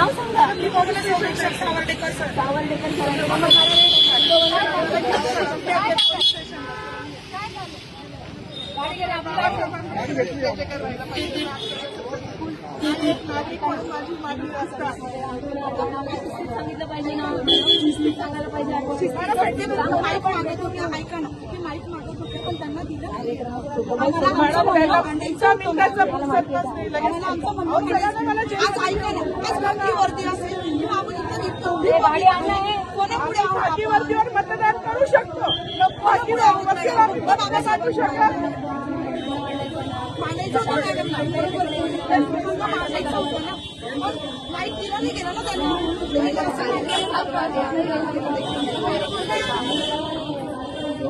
नाव सांगा शिक्षक सांगितलं पाहिजे ना. सांगायला पाहिजे. माईक मागत होते ऐका ना ते माईक मागत होते पण त्यांना दिलं आपण निघतो हे आपण? वरतीवर मतदान करू शकतो. करू शकत माईक दिला नाही गेला ना त्यांनी.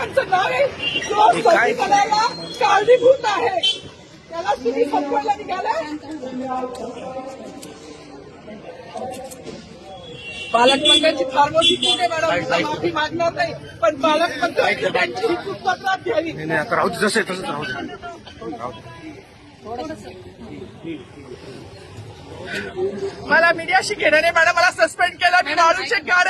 बाबासाहेबांचं नाव संविधानाला कारणीभूत आहे. त्याला तुम्ही संपवायला निघाला? पालकमंत्र्यांची फार मोठी चूक आहे मॅडम. माफी मागणार नाही. पण पालकमंत्र्यांनी त्यांची ही चूक पत्रात घ्यावी नाही नाही आता राहू दे जसं तसंच राहू दे. राहू दे. मला मीडियाशी घेणं नाही मॅडम. मला सस्पेंड केलं. मी मारूचे गाड्या उपसील मी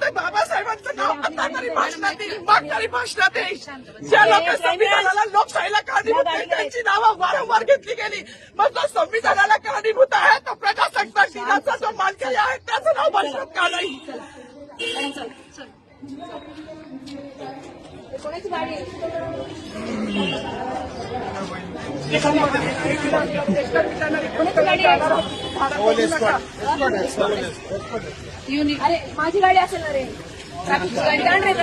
नाव आता तरी भाषणात येईल मग तरी भाषणात येईल. ज्या लोक संविधानाला लोकशाहीला कारणीभूत आहेत, त्यांची नावं वारंवार घेतली गेली. मग जो संविधानाला कारणीभूत आहे तो प्रजासत्ताक दिनाचा जो मानकरी आहे त्याचं नाव भाषणात का नाही मॅडम, चल, चल. कोणाची गाडी आहे? कोणाची गाडी आहे? येऊन ये. अरे माझी गाडी असेल ना रे. ट्रॅफिकची गाडी काढ रे